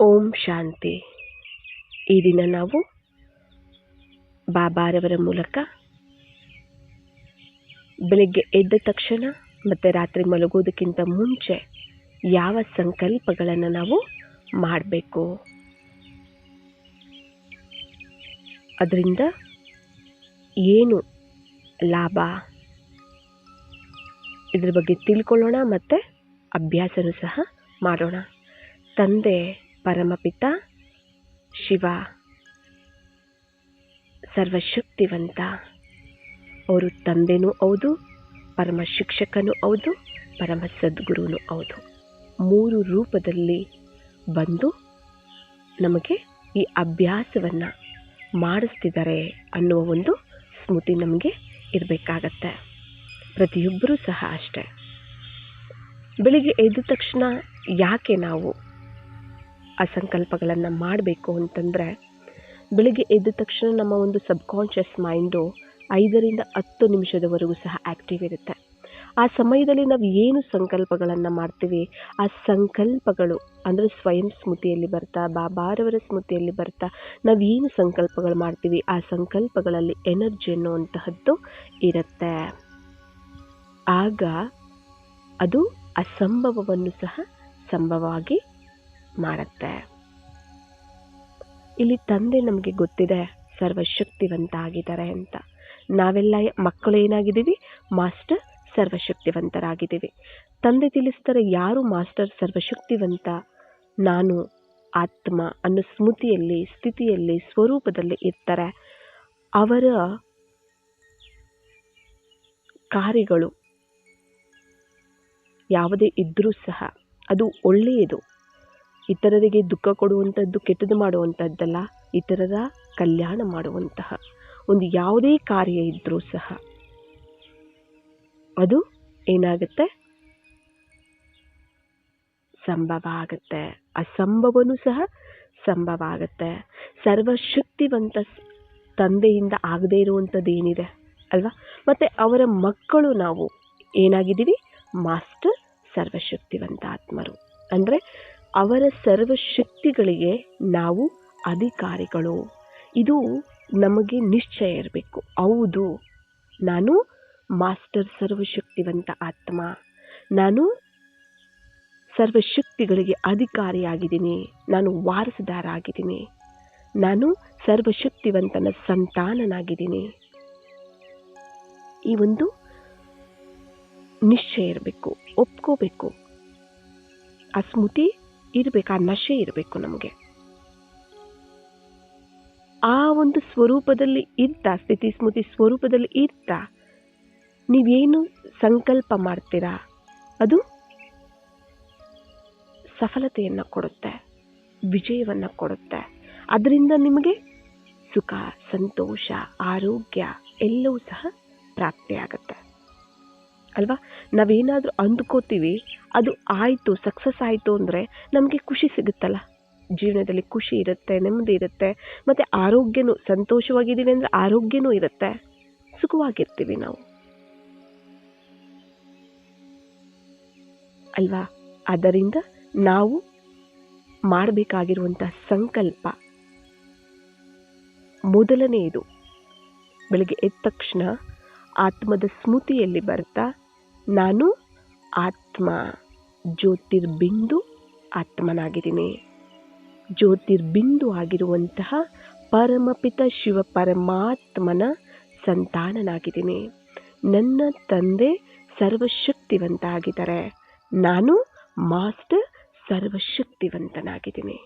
ಓಂ ಶಾಂತಿ. ಈ ದಿನ ನಾವು ಬಾಬಾರವರ ಮೂಲಕ ಬೆಳಿಗ್ಗೆ ಎದ್ದ ತಕ್ಷಣ ಮತ್ತು ರಾತ್ರಿ ಮಲಗೋದಕ್ಕಿಂತ ಮುಂಚೆ ಯಾವ ಸಂಕಲ್ಪಗಳನ್ನು ನಾವು ಮಾಡಬೇಕು? ಅದರಿಂದ ಏನು ಲಾಭ? ಇದ್ರ ಬಗ್ಗೆ ತಿಳ್ಕೊಳ್ಳೋಣ ಮತ್ತು ಅಭ್ಯಾಸನೂ ಸಹ ಮಾಡೋಣ. ತಂದೆ ಪರಮಪಿತ ಶಿವ. ಸರ್ವಶಕ್ತಿವಂತ. ಅವರು ತಂದೆನೂ ಹೌದು ಪರಮ ಶಿಕ್ಷಕನೂ ಹೌದು ಪರಮ ಸದ್ಗುರುನೂ ಹೌದು. ಮೂರು ರೂಪದಲ್ಲಿ ಬಂದು ನಮಗೆ ಈ ಅಭ್ಯಾಸವನ್ನು ಮಾಡಿಸ್ತಿದ್ದಾರೆ ಅನ್ನುವ ಒಂದು ಸ್ಮೃತಿ ನಮಗೆ ಇರಬೇಕಾಗತ್ತೆ. ಪ್ರತಿಯೊಬ್ಬರೂ ಸಹ ಅಷ್ಟೇ. ಬೆಳಿಗ್ಗೆ ಎದ್ದ ತಕ್ಷಣ ಯಾಕೆ ನಾವು ಆ ಸಂಕಲ್ಪಗಳನ್ನು ಮಾಡಬೇಕು ಅಂತಂದರೆ ಬೆಳಿಗ್ಗೆ ಎದ್ದ ತಕ್ಷಣ ನಮ್ಮ ಒಂದು ಸಬ್ಕಾನ್ಷಿಯಸ್ ಮೈಂಡು ಐದರಿಂದ ಹತ್ತು ನಿಮಿಷದವರೆಗೂ ಸಹ ಆ್ಯಕ್ಟಿವ್ ಇರುತ್ತೆ. ಆ ಸಮಯದಲ್ಲಿ ನಾವು ಏನು ಸಂಕಲ್ಪಗಳನ್ನು ಮಾಡ್ತೀವಿ? ಆ ಸಂಕಲ್ಪಗಳು ಅಂದರೆ ಸ್ವಯಂ ಸ್ಮೃತಿಯಲ್ಲಿ ಬರ್ತಾ, ಬಾಬಾರವರ ಸ್ಮೃತಿಯಲ್ಲಿ ಬರ್ತಾ ನಾವು ಏನು ಸಂಕಲ್ಪಗಳು ಮಾಡ್ತೀವಿ? ಆ ಸಂಕಲ್ಪಗಳಲ್ಲಿ ಎನರ್ಜಿ ಅನ್ನುವಂತಹದ್ದು ಇರುತ್ತೆ. ಆಗ ಅದು ಅಸಂಭವವನ್ನು ಸಹ ಸಂಭವವಾಗಿ ಮಾಡುತ್ತೆ. ಇಲ್ಲಿ ತಂದೆ ನಮಗೆ ಗೊತ್ತಿದೆ ಸರ್ವಶಕ್ತಿವಂತ ಆಗಿದ್ದಾರೆ ಅಂತ. ನಾವೆಲ್ಲ ಮಕ್ಕಳು ಏನಾಗಿದ್ದೀವಿ? ಮಾಸ್ಟರ್ ಸರ್ವಶಕ್ತಿವಂತರಾಗಿದ್ದೀವಿ. ತಂದೆ ತಿಳಿಸ್ತಾರೆ, ಯಾರು ಮಾಸ್ಟರ್ ಸರ್ವಶಕ್ತಿವಂತ? ನಾನು ಆತ್ಮ ಅನ್ನೋ ಸ್ಮೃತಿಯಲ್ಲಿ, ಸ್ಥಿತಿಯಲ್ಲಿ, ಸ್ವರೂಪದಲ್ಲಿ ಇರ್ತಾರೆ. ಅವರ ಕಾರ್ಯಗಳು ಯಾವುದೇ ಇದ್ದರೂ ಸಹ ಅದು ಒಳ್ಳೆಯದು. ಇತರರಿಗೆ ದುಃಖ ಕೊಡುವಂಥದ್ದು ಕೆಟ್ಟದ್ದು ಮಾಡುವಂಥದ್ದಲ್ಲ, ಇತರರ ಕಲ್ಯಾಣ ಮಾಡುವಂತಹ ಒಂದು ಯಾವುದೇ ಕಾರ್ಯ ಇದ್ದರೂ ಸಹ. ಅದು ಏನಾಗುತ್ತೆ? ಸಂಭವ ಆಗುತ್ತೆ. ಅಸಂಭವನೂ ಸಹ ಸಂಭವ ಆಗುತ್ತೆ. ಸರ್ವಶಕ್ತಿವಂತ ತಂದೆಯಿಂದ ಆಗದೇ ಇರುವಂಥದ್ದು ಏನಿದೆ ಅಲ್ವಾ? ಮತ್ತು ಅವರ ಮಕ್ಕಳು ನಾವು ಏನಾಗಿದ್ದೀವಿ? ಮಾಸ್ಟರ್ ಸರ್ವಶಕ್ತಿವಂತ ಆತ್ಮರು. ಅಂದರೆ ಅವರ ಸರ್ವಶಕ್ತಿಗಳಿಗೆ ನಾವು ಅಧಿಕಾರಿಗಳು. ಇದು ನಮಗೆ ನಿಶ್ಚಯ ಇರಬೇಕು. ಹೌದು. ನಾನು ಮಾಸ್ಟರ್ ಸರ್ವಶಕ್ತಿವಂತ ಆತ್ಮ. ನಾನು ಸರ್ವಶಕ್ತಿಗಳಿಗೆ ಅಧಿಕಾರಿಯಾಗಿದ್ದೀನಿ. ನಾನು ವಾರಸುದಾರ ಆಗಿದ್ದೀನಿ ನಾನು ಸರ್ವಶಕ್ತಿವಂತನ ಸಂತಾನನಾಗಿದ್ದೀನಿ. ಈ ಒಂದು ನಿಶ್ಚಯ ಇರಬೇಕು. ಒಪ್ಕೋಬೇಕು. ಆ ಸ್ಮೃತಿ ಇರಬೇಕು, ಆ ನಶೆ ಇರಬೇಕು ನಮಗೆ. ಆ ಒಂದು ಸ್ವರೂಪದಲ್ಲಿ ಇರ್ತಾ, ಸ್ಥಿತಿ ಸ್ಮೃತಿ ಸ್ವರೂಪದಲ್ಲಿ ಇರ್ತಾ, ನೀವೇನು ಸಂಕಲ್ಪ ಮಾಡ್ತೀರಾ, ಅದು ಸಫಲತೆಯನ್ನು ಕೊಡುತ್ತೆ, ವಿಜಯವನ್ನು ಕೊಡುತ್ತೆ. ಅದರಿಂದ ನಿಮಗೆ ಸುಖ, ಸಂತೋಷ, ಆರೋಗ್ಯ ಎಲ್ಲವೂ ಸಹ ಪ್ರಾಪ್ತಿಯಾಗತ್ತೆ. ಅಲ್ವಾ? ನಾವೇನಾದರೂ ಅಂದ್ಕೋತೀವಿ, ಅದು ಆಯಿತು ಸಕ್ಸಸ್ ಆಯಿತು ಅಂದರೆ ನಮಗೆ ಖುಷಿ ಸಿಗುತ್ತಲ್ಲ. ಜೀವನದಲ್ಲಿ ಖುಷಿ ಇರುತ್ತೆ, ನೆಮ್ಮದಿ ಇರುತ್ತೆ, ಮತ್ತು ಆರೋಗ್ಯನೂ ಸಂತೋಷವಾಗಿದ್ದೀವಿ ಅಂದರೆ ಆರೋಗ್ಯನೂ ಇರುತ್ತೆ. ಸುಖವಾಗಿರ್ತೀವಿ ನಾವು. ಅಲ್ವಾ? ಅದರಿಂದ ನಾವು ಮಾಡಬೇಕಾಗಿರುವಂಥ ಸಂಕಲ್ಪ ಮೊದಲನೆಯದು ಬೆಳಗ್ಗೆ ಎದ್ದ ತಕ್ಷಣ ಆತ್ಮದ ಸ್ಮೃತಿಯಲ್ಲಿ ಬರ್ತಾ, ನಾನು ಆತ್ಮ, ಜ್ಯೋತಿರ್ಬಿಂದು ಆತ್ಮನಾಗಿದ್ದೀನಿ. ಜ್ಯೋತಿರ್ಬಿಂದು ಆಗಿರುವಂತಹ ಪರಮಪಿತ ಶಿವ ಪರಮಾತ್ಮನ ಸಂತಾನನಾಗಿದ್ದೀನಿ. ನನ್ನ ತಂದೆ ಸರ್ವಶಕ್ತಿವಂತ ಆಗಿದ್ದಾರೆ ನಾನು ಮಾಸ್ಟರ್ ಸರ್ವಶಕ್ತಿವಂತನಾಗಿದ್ದೀನಿ.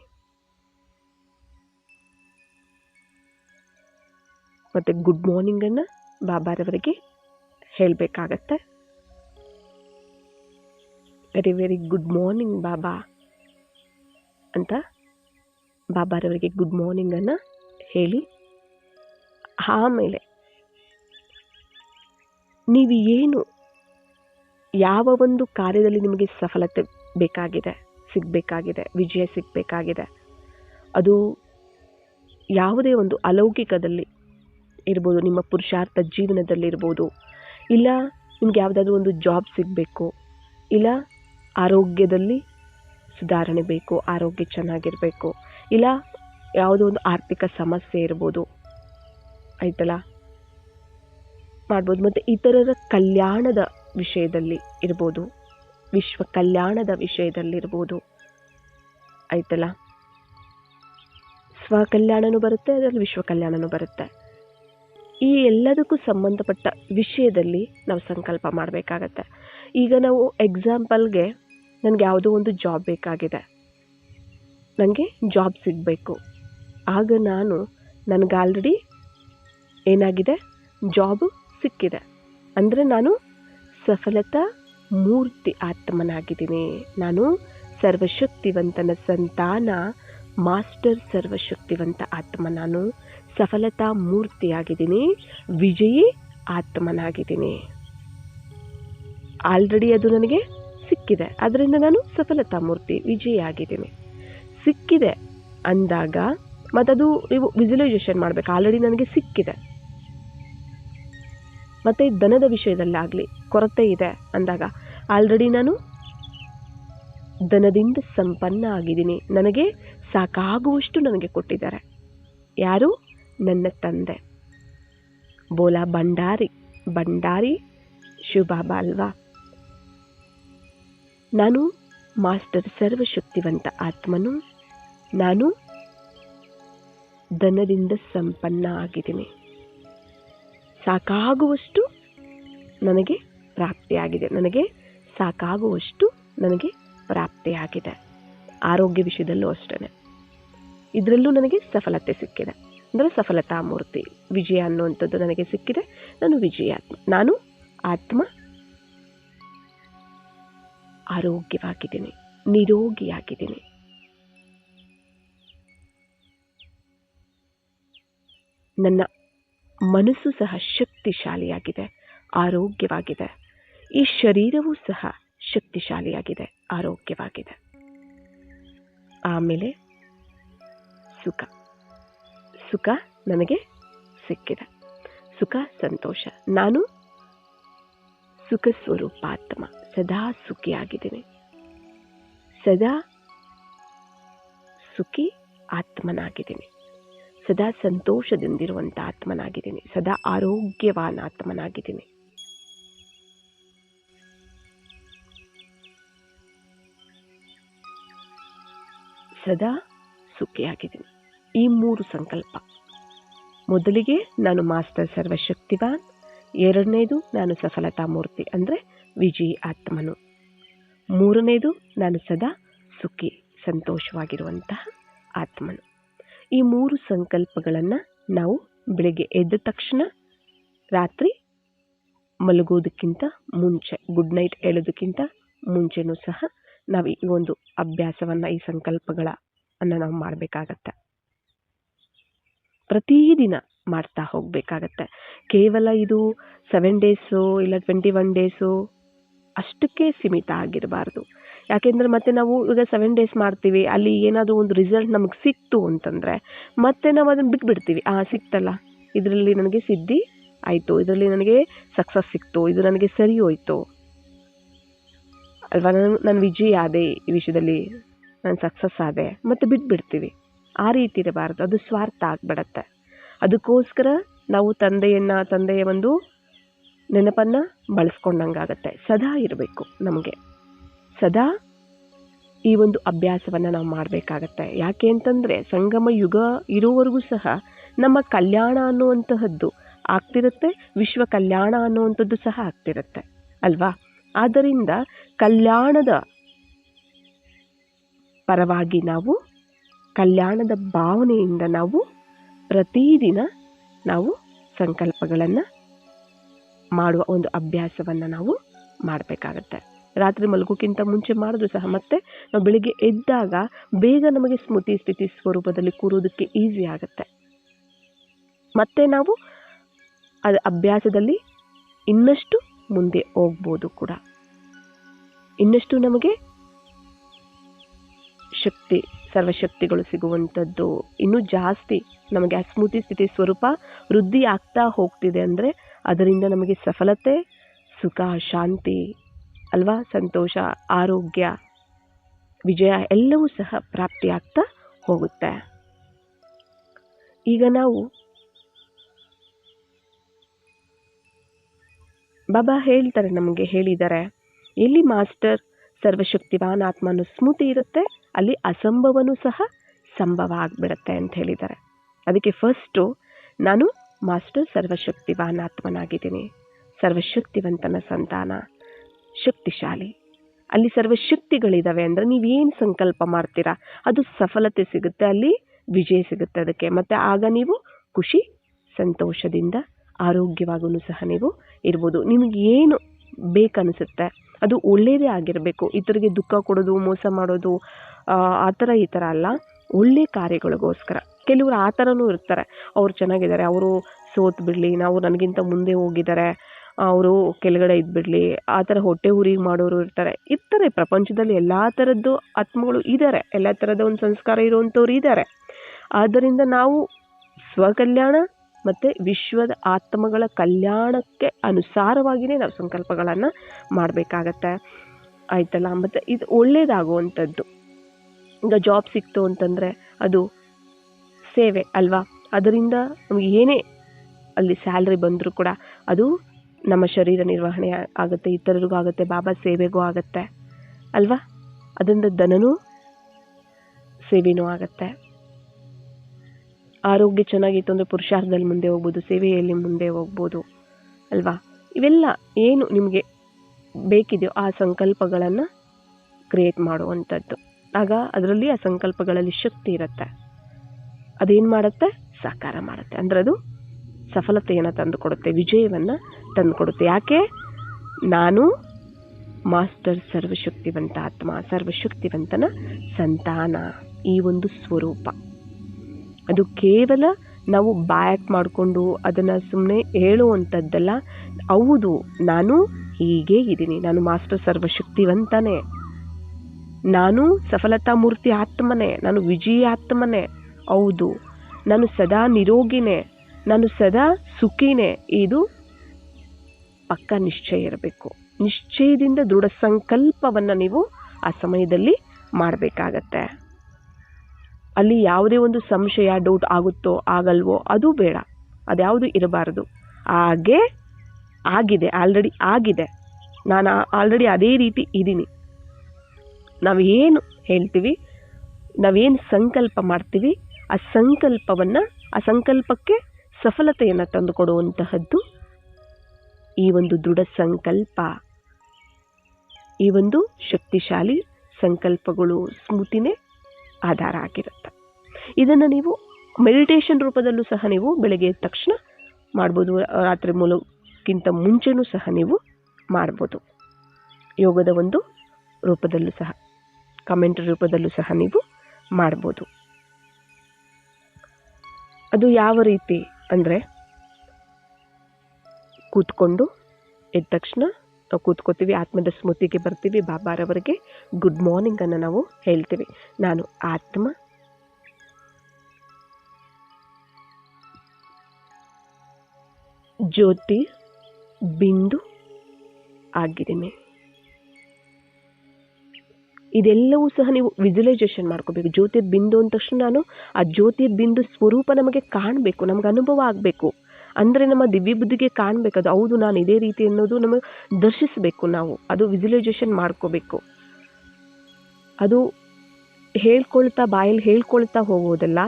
ಮತ್ತು ಗುಡ್ ಮಾರ್ನಿಂಗನ್ನು ಬಾಬಾರವರಿಗೆ. ಹೇಳಬೇಕಾಗತ್ತೆ. Very very good morning Baba ಅಂತ ಬಾಬಾರವರಿಗೆ ಗುಡ್ ಮಾರ್ನಿಂಗನ್ನು ಹೇಳಿ, ಆಮೇಲೆ ನೀವು ಏನು ಯಾವ ಒಂದು ಕಾರ್ಯದಲ್ಲಿ ನಿಮಗೆ ಸಫಲತೆ ಬೇಕಾಗಿದೆ, ಸಿಗಬೇಕಾಗಿದೆ, ವಿಜಯ ಸಿಗಬೇಕಾಗಿದೆ, ಅದು ಯಾವುದೇ ಒಂದು ಅಲೌಕಿಕದಲ್ಲಿ ಇರ್ಬೋದು, ನಿಮ್ಮ ಪುರುಷಾರ್ಥ ಜೀವನದಲ್ಲಿರ್ಬೋದು ಇಲ್ಲ, ನಿಮ್ಗೆ ಯಾವುದಾದ್ರೂ ಒಂದು ಜಾಬ್ ಸಿಗಬೇಕು. ಇಲ್ಲ, ಆರೋಗ್ಯದಲ್ಲಿ ಸುಧಾರಣೆ ಬೇಕು, ಆರೋಗ್ಯ ಚೆನ್ನಾಗಿರಬೇಕು. ಇಲ್ಲ, ಯಾವುದೋ ಒಂದು ಆರ್ಥಿಕ ಸಮಸ್ಯೆ ಇರ್ಬೋದು. ಆಯ್ತಲ್ಲ? ಮಾಡ್ಬೋದು. ಮತ್ತು ಇತರರ ಕಲ್ಯಾಣದ ವಿಷಯದಲ್ಲಿ ಇರ್ಬೋದು. ವಿಶ್ವ ಕಲ್ಯಾಣದ ವಿಷಯದಲ್ಲಿರ್ಬೋದು ಆಯ್ತಲ್ಲ? ಸ್ವಕಲ್ಯಾಣವೂ ಬರುತ್ತೆ, ಅದರಲ್ಲಿ ವಿಶ್ವ ಕಲ್ಯಾಣನೂ ಬರುತ್ತೆ. ಈ ಎಲ್ಲದಕ್ಕೂ ಸಂಬಂಧಪಟ್ಟ ವಿಷಯದಲ್ಲಿ ನಾವು ಸಂಕಲ್ಪ ಮಾಡಬೇಕಾಗತ್ತೆ. ಈಗ ನಾವು ಎಕ್ಸಾಂಪಲ್ಗೆ ನನಗೆ ಯಾವುದೋ ಒಂದು ಜಾಬ್ ಬೇಕಾಗಿದೆ. ನನಗೆ ಜಾಬ್ ಸಿಗಬೇಕು. ಆಗ ನಾನು ನನಗೆ ಆಲ್ರೆಡಿ ಏನಾಗಿದೆ? ಜಾಬ್ ಸಿಕ್ಕಿದೆ. ಅಂದರೆ ನಾನು ಸಫಲತಾ ಮೂರ್ತಿ ಆತ್ಮನಾಗಿದ್ದೀನಿ. ನಾನು ಸರ್ವಶಕ್ತಿವಂತನ ಸಂತಾನ, ಮಾಸ್ಟರ್ ಸರ್ವಶಕ್ತಿವಂತ ಆತ್ಮ ನಾನು. ಸಫಲತಾ ಮೂರ್ತಿಯಾಗಿದ್ದೀನಿ, ವಿಜಯಿ ಆತ್ಮನಾಗಿದ್ದೀನಿ. ಆಲ್ರೆಡಿ ಅದು ನನಗೆ ಸಿಕ್ಕಿದೆ. ಅದರಿಂದ ನಾನು ಸಫಲತಾ ಮೂರ್ತಿ, ವಿಜಯಿ ಆಗಿದ್ದೀನಿ. ಸಿಕ್ಕಿದೆ ಅಂದಾಗ, ಮತ್ತದು ನೀವು ವಿಜುಲೈಸೇಷನ್ ಮಾಡಬೇಕು. ಆಲ್ರೆಡಿ ನನಗೆ ಸಿಕ್ಕಿದೆ. ಮತ್ತು ದನದ ವಿಷಯದಲ್ಲಾಗಲಿ ಕೊರತೆ ಇದೆ ಅಂದಾಗ ಆಲ್ರೆಡಿ ನಾನು ದನದಿಂದ ಸಂಪನ್ನ ಆಗಿದ್ದೀನಿ. ನನಗೆ ಸಾಕಾಗುವಷ್ಟು ನನಗೆ ಕೊಟ್ಟಿದ್ದಾರೆ. ಯಾರು? ನನ್ನ ತಂದೆ. ಬೋಲಾ ಭಂಡಾರಿ ಭಂಡಾರಿ ಶಿವಬಾಬಾ ಅಲ್ವಾ ನಾನು ಮಾಸ್ಟರ್ ಸರ್ವಶಕ್ತಿವಂತ ಆತ್ಮನು. ನಾನು ದನದಿಂದ ಸಂಪನ್ನ ಆಗಿದ್ದೀನಿ. ಸಾಕಾಗುವಷ್ಟು ನನಗೆ ಪ್ರಾಪ್ತಿಯಾಗಿದೆ. ನನಗೆ ಸಾಕಾಗುವಷ್ಟು ನನಗೆ ಪ್ರಾಪ್ತಿಯಾಗಿದೆ. ಆರೋಗ್ಯ ವಿಷಯದಲ್ಲೂ ಅಷ್ಟೇ ಇದರಲ್ಲೂ ನನಗೆ ಸಫಲತೆ ಸಿಕ್ಕಿದೆ. ಅಂದರೆ ಸಫಲತಾ ಮೂರ್ತಿ ವಿಜಯ ಅನ್ನುವಂಥದ್ದು ನನಗೆ ಸಿಕ್ಕಿದೆ. ನಾನು ವಿಜಯಾತ್ಮ ನಾನು ಆತ್ಮ ಆರೋಗ್ಯವಾಗಿದ್ದೀನಿ. ನಿರೋಗಿಯಾಗಿದ್ದೀನಿ. ನನ್ನ ಮನಸ್ಸು ಸಹ ಶಕ್ತಿಶಾಲಿಯಾಗಿದೆ. ಆರೋಗ್ಯವಾಗಿದೆ. ಈ ಶರೀರವೂ ಸಹ ಶಕ್ತಿಶಾಲಿಯಾಗಿದೆ. ಆರೋಗ್ಯವಾಗಿದೆ. ಆಮೇಲೆ ಸುಖ. ಸುಖ ನನಗೆ ಸಿಕ್ಕಿದೆ. ಸುಖ, ಸಂತೋಷ. ನಾನು ಸುಖ ಸ್ವರೂಪಾತ್ಮ, ಸದಾ ಸುಖಿಯಾಗಿದ್ದೀನಿ. ಸದಾ ಸುಖಿ ಆತ್ಮನಾಗಿದ್ದೀನಿ. ಸದಾ ಸಂತೋಷದಿಂದಿರುವಂಥ ಆತ್ಮನಾಗಿದ್ದೀನಿ. ಸದಾ ಆರೋಗ್ಯವಾನ ಆತ್ಮನಾಗಿದ್ದೀನಿ. ಸದಾ ಸುಖಿಯಾಗಿದ್ದೀನಿ. ಈ ಮೂರು ಸಂಕಲ್ಪ. ಮೊದಲಿಗೆ ನಾನು ಮಾಸ್ಟರ್ ಸರ್ವಶಕ್ತಿವಾನ್, ಎರಡನೇದು ನಾನು ಸಫಲತಾ ಮೂರ್ತಿ ಅಂದರೆ ವಿಜಯಿ ಆತ್ಮನು. ಮೂರನೇದು ನಾನು ಸದಾ ಸುಖಿ, ಸಂತೋಷವಾಗಿರುವಂತಹ ಆತ್ಮನು. ಈ ಮೂರು ಸಂಕಲ್ಪಗಳನ್ನು ನಾವು ಬೆಳಗ್ಗೆ ಎದ್ದ ತಕ್ಷಣ, ರಾತ್ರಿ ಮಲಗೋದಕ್ಕಿಂತ ಮುಂಚೆ ಗುಡ್ ನೈಟ್ ಹೇಳೋದಕ್ಕಿಂತ ಮುಂಚೆನೂ ಸಹ ನಾವು ಈ ಒಂದು ಅಭ್ಯಾಸವನ್ನು ಈ ಸಂಕಲ್ಪಗಳ ಅನ್ನು ನಾವು ಮಾಡಬೇಕಾಗತ್ತೆ. ಪ್ರತಿದಿನ ಮಾಡ್ತಾ ಹೋಗಬೇಕಾಗತ್ತೆ. ಕೇವಲ ಇದು ಸೆವೆನ್ ಡೇಸು ಇಲ್ಲ ಟ್ವೆಂಟಿ ಒನ್ ಡೇಸು ಅಷ್ಟಕ್ಕೆ ಸೀಮಿತ ಆಗಿರಬಾರ್ದು. ಯಾಕೆಂದರೆ ಮತ್ತೆ ನಾವು ಈಗ ಸೆವೆನ್ ಡೇಸ್ ಮಾಡ್ತೀವಿ, ಅಲ್ಲಿ ಏನಾದರೂ ಒಂದು ರಿಸಲ್ಟ್ ನಮಗೆ ಸಿಕ್ತು ಅಂತಂದರೆ ಮತ್ತೆ ನಾವು ಅದನ್ನು ಬಿಟ್ಬಿಡ್ತೀವಿ. ಆ, ಸಿಕ್ತಲ್ಲ, ಇದರಲ್ಲಿ ನನಗೆ ಸಿದ್ಧಿ ಆಯಿತು, ಇದರಲ್ಲಿ ನನಗೆ ಸಕ್ಸಸ್ ಸಿಕ್ತು, ಇದು ನನಗೆ ಸರಿ ಹೋಯಿತು. ಅಲ್ವಾ? ನಾನು ನಾನು ವಿಜಯ ಆದೆ ಈ ವಿಷಯದಲ್ಲಿ, ನಾನು ಸಕ್ಸಸ್ ಆದೆ, ಮತ್ತೆ ಬಿಟ್ಬಿಡ್ತೀವಿ. ಆ ರೀತಿ ಇರಬಾರ್ದು. ಅದು ಸ್ವಾರ್ಥ ಆಗಿಬಿಡತ್ತೆ. ಅದಕ್ಕೋಸ್ಕರ ನಾವು ತಂದೆಯನ್ನು, ತಂದೆಯ ಒಂದು ನೆನಪನ್ನು ಬಳಸ್ಕೊಂಡಂಗಾಗತ್ತೆ. ಸದಾ ಇರಬೇಕು ನಮಗೆ. ಸದಾ ಈ ಒಂದು ಅಭ್ಯಾಸವನ್ನು ನಾವು ಮಾಡಬೇಕಾಗತ್ತೆ. ಯಾಕೆ ಅಂತಂದರೆ ಸಂಗಮ ಯುಗ ಇರೋವರೆಗೂ ಸಹ ನಮ್ಮ ಕಲ್ಯಾಣ ಅನ್ನುವಂತಹದ್ದು ಆಗ್ತಿರುತ್ತೆ, ವಿಶ್ವ ಕಲ್ಯಾಣ ಅನ್ನುವಂಥದ್ದು ಸಹ ಆಗ್ತಿರುತ್ತೆ. ಅಲ್ವಾ? ಆದ್ದರಿಂದ ಕಲ್ಯಾಣದ ಪರವಾಗಿ ನಾವು ಕಲ್ಯಾಣದ ಭಾವನೆಯಿಂದ ನಾವು ಪ್ರತಿದಿನ ನಾವು ಸಂಕಲ್ಪಗಳನ್ನು ಮಾಡುವ ಒಂದು ಅಭ್ಯಾಸವನ್ನು ನಾವು ಮಾಡಬೇಕಾಗತ್ತೆ. ರಾತ್ರಿ ಮಲಗೋಕ್ಕಿಂತ ಮುಂಚೆ ಮಾಡಿದ್ರು ಸಹ ಮತ್ತೆ ನಾವು ಬೆಳಿಗ್ಗೆ ಎದ್ದಾಗ ಬೇಗ ನಮಗೆ ಸ್ಮೃತಿ ಸ್ಥಿತಿ ಸ್ವರೂಪದಲ್ಲಿ ಕೂರೋದಕ್ಕೆ ಈಸಿ ಆಗುತ್ತೆ. ಮತ್ತೆ ನಾವು ಅದು ಅಭ್ಯಾಸದಲ್ಲಿ ಇನ್ನಷ್ಟು ಮುಂದೆ ಹೋಗ್ಬೋದು ಕೂಡ. ಇನ್ನಷ್ಟು ನಮಗೆ ಶಕ್ತಿ ಸರ್ವಶಕ್ತಿಗಳು ಸಿಗುವಂಥದ್ದು ಇನ್ನೂ ಜಾಸ್ತಿ ನಮಗೆ ಆ ಸ್ಮೃತಿ ಸ್ಥಿತಿ ಸ್ವರೂಪ ವೃದ್ಧಿ ಆಗ್ತಾ ಹೋಗ್ತಿದೆ ಅಂದರೆ ಅದರಿಂದ ನಮಗೆ ಸಫಲತೆ, ಸುಖ, ಶಾಂತಿ, ಅಲ್ವಾ? ಸಂತೋಷ, ಆರೋಗ್ಯ, ವಿಜಯ ಎಲ್ಲವೂ ಸಹ ಪ್ರಾಪ್ತಿಯಾಗ್ತಾ ಹೋಗುತ್ತೆ. ಈಗ ನಾವು ಬಾಬಾ ಹೇಳ್ತಾರೆ ನಮಗೆ ಹೇಳಿದ್ದಾರೆ, ಎಲ್ಲಿ ಮಾಸ್ಟರ್ ಸರ್ವಶಕ್ತಿವಾನ್ ಆತ್ಮನ ಸ್ಮೃತಿ ಇರುತ್ತೆ ಅಲ್ಲಿ ಅಸಂಭವನೂ ಸಹ ಸಂಭವ ಆಗಿಬಿಡತ್ತೆ ಅಂತ ಹೇಳಿದ್ದಾರೆ. ಅದಕ್ಕೆ ಫಸ್ಟು ನಾನು ಮಾಸ್ಟರ್ ಸರ್ವಶಕ್ತಿವಾನ್ ಆತ್ಮನಾಗಿದ್ದೀನಿ ಸರ್ವಶಕ್ತಿವಂತನ ಸಂತಾನ, ಶಕ್ತಿಶಾಲಿ. ಅಲ್ಲಿ ಸರ್ವಶಕ್ತಿಗಳಿದ್ದಾವೆ ಅಂದರೆ ನೀವೇನು ಸಂಕಲ್ಪ ಮಾಡ್ತೀರಾ? ಅದು ಸಫಲತೆ ಸಿಗುತ್ತೆ, ಅಲ್ಲಿ ವಿಜಯ ಸಿಗುತ್ತೆ ಅದಕ್ಕೆ. ಮತ್ತು ಆಗ ನೀವು ಖುಷಿ, ಸಂತೋಷದಿಂದ ಆರೋಗ್ಯವಾಗೂ ಸಹ ನೀವು ಇರ್ಬೋದು. ನಿಮಗೆ ಏನು ಬೇಕನ್ನಿಸುತ್ತೆ ಅದು ಒಳ್ಳೆಯದೇ ಆಗಿರಬೇಕು. ಇತರಿಗೆ ದುಃಖ ಕೊಡೋದು, ಮೋಸ ಮಾಡೋದು ಆ ಥರ ಈ ಥರ ಅಲ್ಲ. ಒಳ್ಳೆ ಕಾರ್ಯಗಳಿಗೋಸ್ಕರ. ಕೆಲವರು ಆ ಥರನೂ ಇರ್ತಾರೆ. ಅವ್ರು ಚೆನ್ನಾಗಿದ್ದಾರೆ, ಅವರು ಸೋತು ಬಿಡಲಿ, ನಾವು ನನಗಿಂತ ಮುಂದೆ ಹೋಗಿದ್ದಾರೆ, ಅವರು ಕೆಳಗಡೆ ಇದ್ಬಿಡಲಿ, ಆ ಥರ ಹೊಟ್ಟೆ ಊರಿಗೆ ಮಾಡೋರು ಇರ್ತಾರೆ. ಇರ್ತಾರೆ, ಪ್ರಪಂಚದಲ್ಲಿ ಎಲ್ಲ ಥರದ್ದು ಆತ್ಮಗಳು ಇದ್ದಾರೆ ಎಲ್ಲ ಥರದ ಒಂದು ಸಂಸ್ಕಾರ ಇರುವಂಥವ್ರು ಇದ್ದಾರೆ ಆದ್ದರಿಂದ ನಾವು ಸ್ವಕಲ್ಯಾಣ ಮತ್ತು ವಿಶ್ವದ ಆತ್ಮಗಳ ಕಲ್ಯಾಣಕ್ಕೆ ಅನುಸಾರವಾಗಿಯೇ ನಾವು ಸಂಕಲ್ಪಗಳನ್ನು ಮಾಡಬೇಕಾಗತ್ತೆ. ಆಯಿತಲ್ಲ? ಮತ್ತು ಇದು ಒಳ್ಳೆಯದಾಗುವಂಥದ್ದು ಈಗ ಜಾಬ್ ಸಿಕ್ತು ಅಂತಂದರೆ ಅದು ಸೇವೆ ಅಲ್ವಾ? ಅದರಿಂದ ನಮಗೆ ಏನೇ ಅಲ್ಲಿ ಸ್ಯಾಲ್ರಿ ಬಂದರೂ ಕೂಡ ಅದು ನಮ್ಮ ಶರೀರ ನಿರ್ವಹಣೆ ಆಗುತ್ತೆ, ಇತರರಿಗೂ ಆಗುತ್ತೆ, ಬಾಬಾ ಸೇವೆಗೂ ಆಗುತ್ತೆ ಅಲ್ವಾ? ಅದರಿಂದ ದನನೂ ಸೇವೆನೂ ಆಗುತ್ತೆ. ಆರೋಗ್ಯ ಚೆನ್ನಾಗಿತ್ತು ಅಂದರೆ ಪುರುಷಾರ್ಥದಲ್ಲಿ ಮುಂದೆ ಹೋಗ್ಬೋದು, ಸೇವೆಯಲ್ಲಿ ಮುಂದೆ ಹೋಗ್ಬೋದು ಅಲ್ವಾ? ಇವೆಲ್ಲ ಏನು ನಿಮಗೆ ಬೇಕಿದೆಯೋ ಆ ಸಂಕಲ್ಪಗಳನ್ನು ಕ್ರಿಯೇಟ್ ಮಾಡುವಂಥದ್ದು. ಆಗ ಅದರಲ್ಲಿ ಆ ಸಂಕಲ್ಪಗಳಲ್ಲಿ ಶಕ್ತಿ ಇರುತ್ತೆ. ಅದೇನು ಮಾಡುತ್ತೆ? ಸಾಕಾರ ಮಾಡುತ್ತೆ. ಅಂದರೆ ಅದು ಸಫಲತೆಯನ್ನು ತಂದುಕೊಡುತ್ತೆ, ವಿಜಯವನ್ನು ತಂದುಕೊಡುತ್ತೆ. ಯಾಕೆ? ನಾನು ಮಾಸ್ಟರ್ ಸರ್ವಶಕ್ತಿವಂತ ಆತ್ಮ, ಸರ್ವಶಕ್ತಿವಂತನ ಸಂತಾನ ಈ ಒಂದು ಸ್ವರೂಪ. ಅದು ಕೇವಲ ನಾವು ಬ್ಯಾಕ್ ಮಾಡಿಕೊಂಡು ಅದನ್ನು ಸುಮ್ಮನೆ ಹೇಳುವಂಥದ್ದಲ್ಲ ಹೌದು, ನಾನು ಹೀಗೆ ಇದ್ದೀನಿ. ನಾನು ಮಾಸ್ಟರ್ ಸರ್ವಶಕ್ತಿವಂತನೇ. ನಾನು ಸಫಲತಾ ಮೂರ್ತಿ ಆತ್ಮನೇ, ನಾನು ವಿಜಯಾತ್ಮನೇ ಹೌದು. ನಾನು ಸದಾ ನಿರೋಗಿನೇ, ನಾನು ಸದಾ ಸುಖಿನೇ. ಇದು ಪಕ್ಕ ನಿಶ್ಚಯ ಇರಬೇಕು. ನಿಶ್ಚಯದಿಂದ ದೃಢ ಸಂಕಲ್ಪವನ್ನು ನೀವು ಆ ಸಮಯದಲ್ಲಿ ಮಾಡಬೇಕಾಗತ್ತೆ. ಅಲ್ಲಿ ಯಾವುದೇ ಒಂದು ಸಂಶಯ ಡೌಟ್ ಆಗುತ್ತೋ ಆಗಲ್ವೋ, ಅದು ಬೇಡ. ಅದ್ಯಾವುದು ಇರಬಾರದು. ಹಾಗೆ ಆಗಿದೆ ಆಲ್ರೆಡಿ ಆಗಿದೆ. ನಾನು ಆಲ್ರೆಡಿ ಅದೇ ರೀತಿ ಇದ್ದೀನಿ. ನಾವು ಏನು ಹೇಳ್ತೀವಿ, ನಾವೇನು ಸಂಕಲ್ಪ ಮಾಡ್ತೀವಿ, ಆ ಸಂಕಲ್ಪವನ್ನು, ಆ ಸಂಕಲ್ಪಕ್ಕೆ ಸಫಲತೆಯನ್ನು ತಂದುಕೊಡುವಂತಹದ್ದು ಈ ಒಂದು ದೃಢ ಸಂಕಲ್ಪ. ಈ ಒಂದು ಶಕ್ತಿಶಾಲಿ ಸಂಕಲ್ಪಗಳು ಸ್ಮೃತಿನೇ ಆಧಾರ ಆಗಿರುತ್ತೆ. ಇದನ್ನು ನೀವು ಮೆಡಿಟೇಷನ್ ರೂಪದಲ್ಲೂ ಸಹ ನೀವು ಬೆಳಗ್ಗೆ ಎದ್ದ ತಕ್ಷಣ ಮಾಡ್ಬೋದು. ರಾತ್ರಿ ಮೂಲಕ್ಕಿಂತ ಮುಂಚೆನೂ ಸಹ ನೀವು ಮಾಡ್ಬೋದು. ಯೋಗದ ಒಂದು ರೂಪದಲ್ಲೂ ಸಹ. ಕಮೆಂಟ್ ರೂಪದಲ್ಲೂ ಸಹ ನೀವು ಮಾಡ್ಬೋದು. ಅದು ಯಾವ ರೀತಿ ಅಂದರೆ ಕೂತ್ಕೊಂಡು ಎದ್ದ ತಕ್ಷಣ ನಾವು ಕೂತ್ಕೋತೀವಿ, ಆತ್ಮದ ಸ್ಮೃತಿಗೆ ಬರ್ತೀವಿ ಬಾಬಾರವರಿಗೆ ಗುಡ್ ಮಾರ್ನಿಂಗನ್ನು ನಾವು ಹೇಳ್ತೀವಿ. ನಾನು ಆತ್ಮ. ಜ್ಯೋತಿ, ಬಿಂದು ಆಗಿದ್ದೀನಿ. ಇದೆಲ್ಲವೂ ಸಹ ನೀವು ವಿಜುವಲೈಸೇಷನ್ ಮಾಡ್ಕೋಬೇಕು. ಜ್ಯೋತಿ ಬಿಂದು ಅಂದ ತಕ್ಷಣ ನಾನು ಆ ಜ್ಯೋತಿ ಬಿಂದು ಸ್ವರೂಪ ನಮಗೆ ಕಾಣಬೇಕು, ನಮ್ಗೆ ಅನುಭವ ಆಗಬೇಕು. ಅಂದರೆ ನಮ್ಮ ದಿವ್ಯ ಬುದ್ಧಿಗೆ ಕಾಣಬೇಕು. ಅದು ಹೌದು, ನಾನು ಇದೇ ರೀತಿ ಅನ್ನೋದು ನಮಗೆ ದರ್ಶಿಸಬೇಕು ನಾವು. ಅದು ವಿಜುವಲೈಸೇಷನ್ ಮಾಡ್ಕೋಬೇಕು. ಅದು ಹೇಳ್ಕೊಳ್ತಾ, ಬಾಯಲ್ಲಿ ಹೇಳ್ಕೊಳ್ತಾ ಹೋಗೋದಲ್ಲ,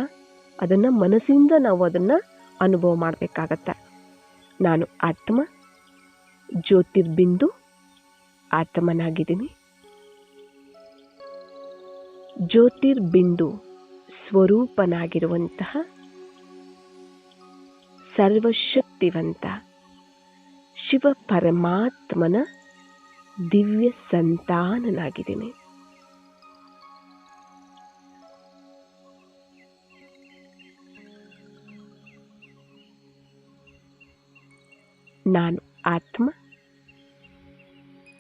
ಅದನ್ನು ಮನಸ್ಸಿಂದ ನಾವು ಅದನ್ನು ಅನುಭವ ಮಾಡಬೇಕಾಗತ್ತೆ. ನಾನು ಆತ್ಮ ಜ್ಯೋತಿರ್ಬಿಂದು ಆತ್ಮನಾಗಿದ್ದೀನಿ. ಜ್ಯೋತಿರ್ಬಿಂದು ಸ್ವರೂಪನಾಗಿರುವಂತಹ ಸರ್ವಶಕ್ತಿವಂತ ಶಿವ ಪರಮಾತ್ಮನ ದಿವ್ಯ ಸಂತಾನನಾಗಿದ್ದೇನೆ. ನಾನು ಆತ್ಮ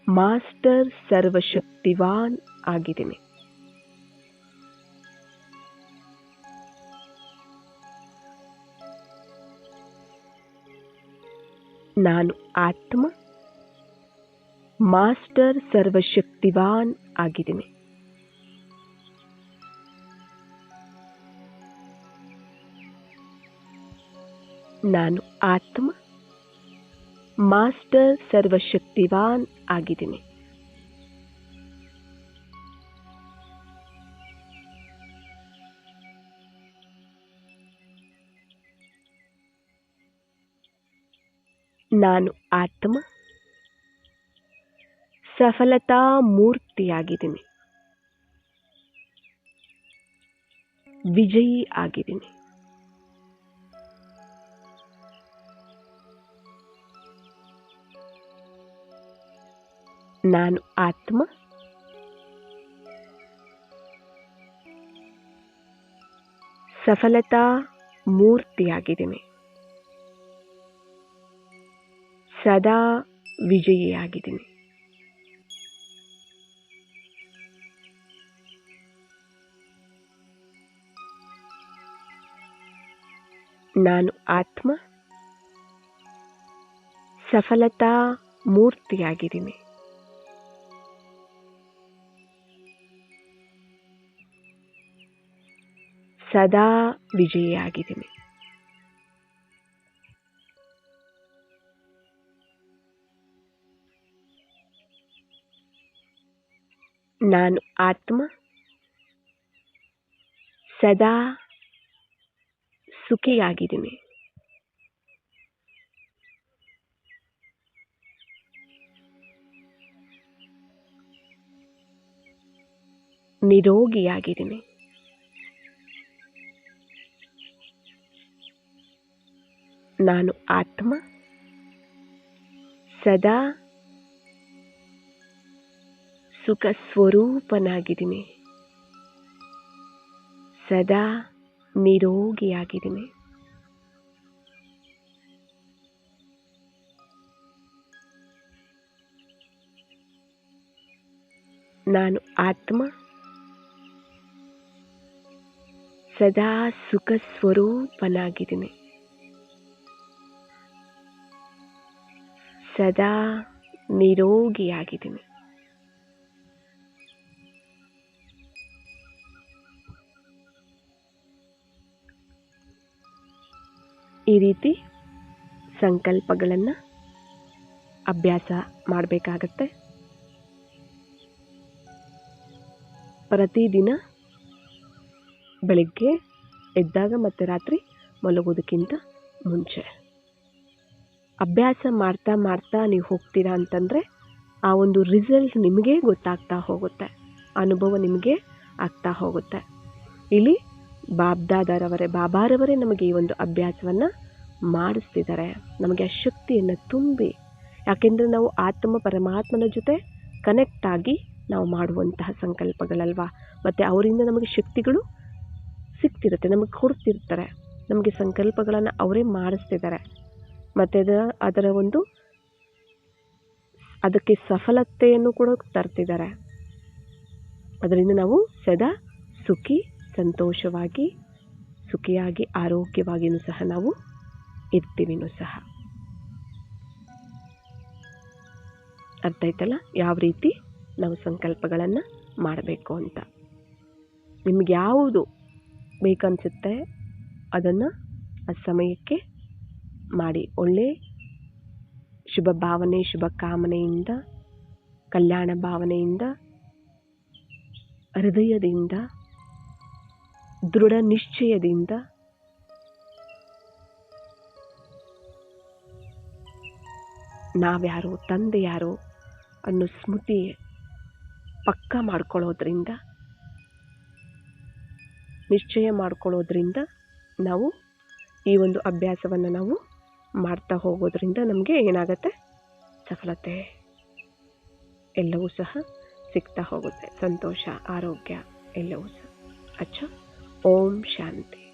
ಮಾಸ್ಟರ್ ಸರ್ವಶಕ್ತಿವಾನ್ ಆಗಿದ್ದೀನಿ. ನಾನು ಆತ್ಮ ಮಾಸ್ಟರ್ ಸರ್ವಶಕ್ತಿವಾನ್ ಆಗಿದ್ದೀನಿ. ನಾನು ಆತ್ಮ ಮಾಸ್ಟರ್ ಸರ್ವಶಕ್ತಿವಾನ್ ಆಗಿದ್ದೀನಿ. ನಾನು ಆತ್ಮ. ಸಫಲತಾ ಮೂರ್ತಿಯಾಗಿದ್ದೀನಿ. ವಿಜಯಿ ಆಗಿದ್ದೀನಿ. ನಾನು ಆತ್ಮ. ಸಫಲತಾ ಮೂರ್ತಿಯಾಗಿದ್ದೀನಿ. ಸದಾ ವಿಜಯಿಯಾಗಿದ್ದೀನಿ. ನಾನು ಆತ್ಮ ಸಫಲತಾ ಮೂರ್ತಿಯಾಗಿದ್ದೀನಿ. ಸದಾ ವಿಜಯಿಯಾಗಿದ್ದೀನಿ. ನಾನು ಆತ್ಮ. ಸದಾ ಸುಖಿಯಾಗಿದ್ದೀನಿ. ನಿರೋಗಿಯಾಗಿದ್ದೀನಿ. ನಾನು ಆತ್ಮ. ಸದಾ ಸುಖ ಸ್ವರೂಪನಾಗಿದ್ದೀನಿ. ಸದಾ ನಿರೋಗಿಯಾಗಿದ್ದೀನಿ. ನಾನು ಆತ್ಮ. ಸದಾ ಸುಖ ಸ್ವರೂಪನಾಗಿದ್ದೀನಿ. ಸದಾ ನಿರೋಗಿಯಾಗಿದ್ದೀನಿ. ಈ ರೀತಿ ಸಂಕಲ್ಪಗಳನ್ನು ಅಭ್ಯಾಸ ಮಾಡಬೇಕಾಗತ್ತೆ. ಪ್ರತಿದಿನ ಬೆಳಗ್ಗೆ ಎದ್ದಾಗ ಮತ್ತು ರಾತ್ರಿ ಮಲಗೋದಕ್ಕಿಂತ ಮುಂಚೆ. ಅಭ್ಯಾಸ ಮಾಡ್ತಾ ಮಾಡ್ತಾ ನೀವು ಹೋಗ್ತೀರಾ ಅಂತಂದರೆ ಆ ಒಂದು ರಿಸಲ್ಟ್ ನಿಮಗೆ ಗೊತ್ತಾಗ್ತಾ ಹೋಗುತ್ತೆ. ಅನುಭವ ನಿಮಗೆ ಆಗ್ತಾ ಹೋಗುತ್ತೆ. ಇಲ್ಲಿ ಬಾಬ್ದಾದರವರೇ, ಬಾಬಾರವರೇ ನಮಗೆ ಈ ಒಂದು ಅಭ್ಯಾಸವನ್ನು ಮಾಡಿಸ್ತಿದ್ದಾರೆ. ನಮಗೆ ಆ ಶಕ್ತಿಯನ್ನು ತುಂಬಿ, ಯಾಕೆಂದರೆ ನಾವು ಆತ್ಮ ಪರಮಾತ್ಮನ ಜೊತೆ ಕನೆಕ್ಟ್ ಆಗಿ ನಾವು ಮಾಡುವಂತಹ ಸಂಕಲ್ಪಗಳಲ್ವಾ? ಮತ್ತು ಅವರಿಂದ ನಮಗೆ ಶಕ್ತಿಗಳು ಸಿಗ್ತಿರುತ್ತೆ, ನಮಗೆ ಕೊಡ್ತಿರ್ತಾರೆ. ನಮಗೆ ಸಂಕಲ್ಪಗಳನ್ನು ಅವರೇ ಮಾಡಿಸ್ತಿದ್ದಾರೆ. ಮತ್ತು ಅದರ ಅದರ ಒಂದು ಅದಕ್ಕೆ ಸಫಲತೆಯನ್ನು ಕೂಡ ತರ್ತಿದ್ದಾರೆ. ಅದರಿಂದ ನಾವು ಸದಾ ಸುಖಿ ಸಂತೋಷವಾಗಿ, ಸುಖಿಯಾಗಿ, ಆರೋಗ್ಯವಾಗಿಯೂ ಸಹ ನಾವು ಇರ್ತೀವಿನೂ ಸಹ. ಅರ್ಥ ಆಯ್ತಲ್ಲ? ಯಾವ ರೀತಿ ನಾವು ಸಂಕಲ್ಪಗಳನ್ನು ಮಾಡಬೇಕು ಅಂತ. ನಿಮ್ಗೆ ಯಾವುದು ಬೇಕನ್ಸುತ್ತೆ, ಅದನ್ನು ಆ ಸಮಯಕ್ಕೆ ಮಾಡಿ. ಒಳ್ಳೆ ಶುಭ ಭಾವನೆ, ಶುಭ ಕಾಮನೆಯಿಂದ, ಕಲ್ಯಾಣ ಭಾವನೆಯಿಂದ, ಹೃದಯದಿಂದ ದೃಢ ನಿಶ್ಚಯದಿಂದ ನಾವ್ಯಾರು ತಂದೆ ಯಾರು ಅನ್ನೋ ಸ್ಮೃತಿ ಪಕ್ಕ ಮಾಡ್ಕೊಳ್ಳೋದ್ರಿಂದ, ನಿಶ್ಚಯ ಮಾಡ್ಕೊಳ್ಳೋದ್ರಿಂದ ನಾವು ಈ ಒಂದು ಅಭ್ಯಾಸವನ್ನು ನಾವು ಮಾಡ್ತಾ ಹೋಗೋದ್ರಿಂದ ನಮಗೆ ಏನಾಗುತ್ತೆ? ಸಫಲತೆ ಎಲ್ಲವೂ ಸಹ ಸಿಗ್ತಾ ಹೋಗುತ್ತೆ. ಸಂತೋಷ, ಆರೋಗ್ಯ ಎಲ್ಲವೂ ಸಹ. ಅಚ್ಚ? ಓಂ ಶಾಂತಿ